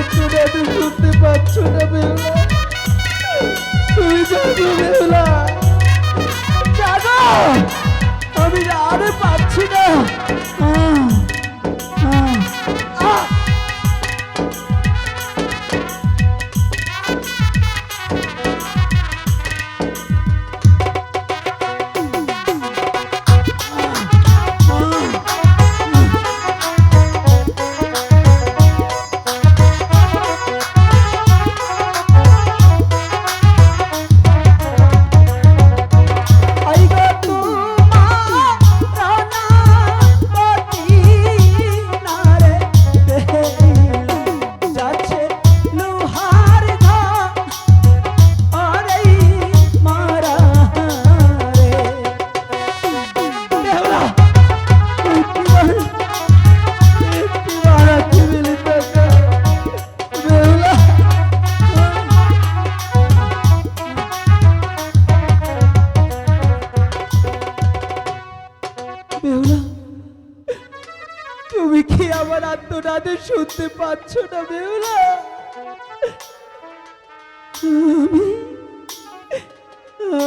পাচ্ছ না, তুমি শুনতে পাচ্ছ না বেহুলা। তুমি জানো বেহুলা, জানো, আমি আরে পাচ্ছি না।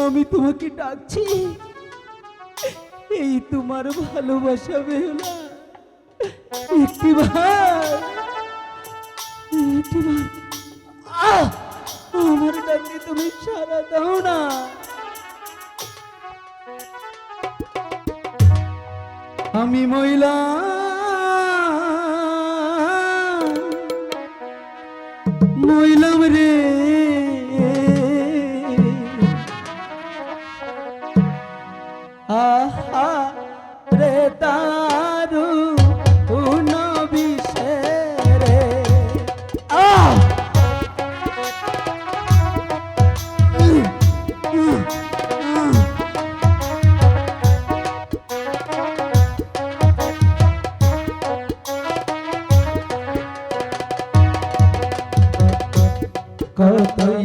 আমি তোমাকে ডাকছি। এই তোমার ভালোবাসা বেহলা। আমার ডাকে তুমি সারা দাও না। আমি মহিলা। মহিলা কতই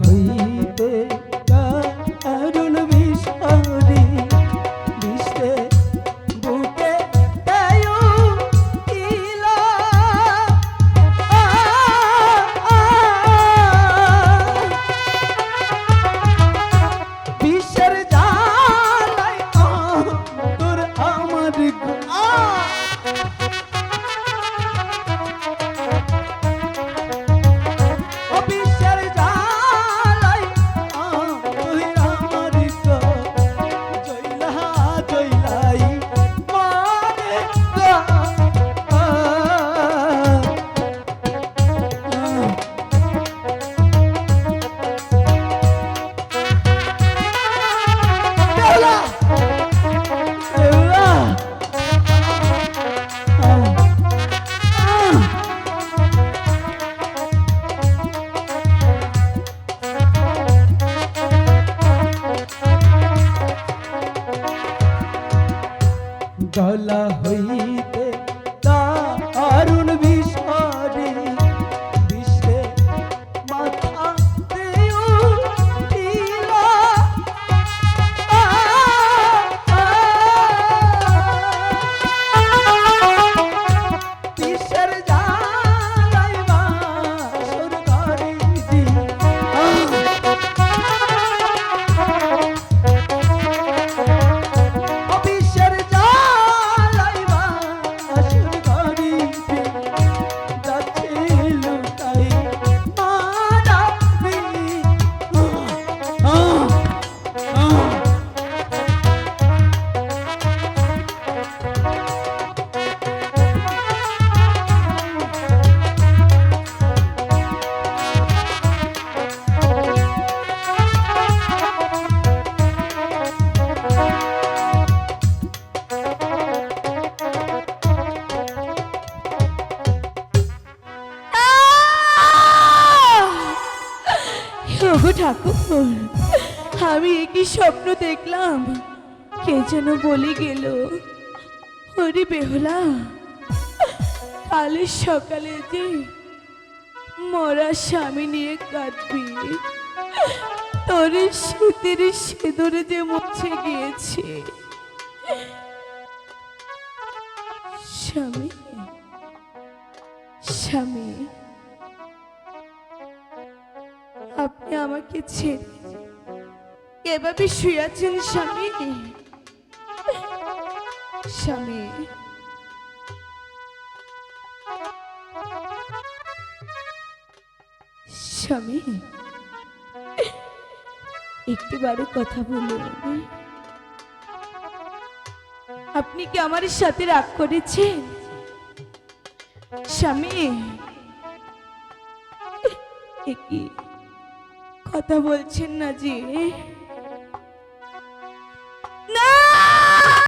হইতে ঠাকুর, আমি একই স্বপ্ন দেখলাম? কে যেন বলে গেল হরি বেহলা, কালের সকালে যে মরা স্বামী নিয়ে কাঁদবি, তোর শীতের সিঁদুরে যে মুছে গিয়েছে। স্বামী স্বামী। আপনি আমাকে ছেড়ে এভাবে শুয়েছেন স্বামী? স্বামী। স্বামী একটিবারও কথা বলুন আপনি কি আমার সাথে রাগ করেছেন? স্বামী কথা বলছেন না যে?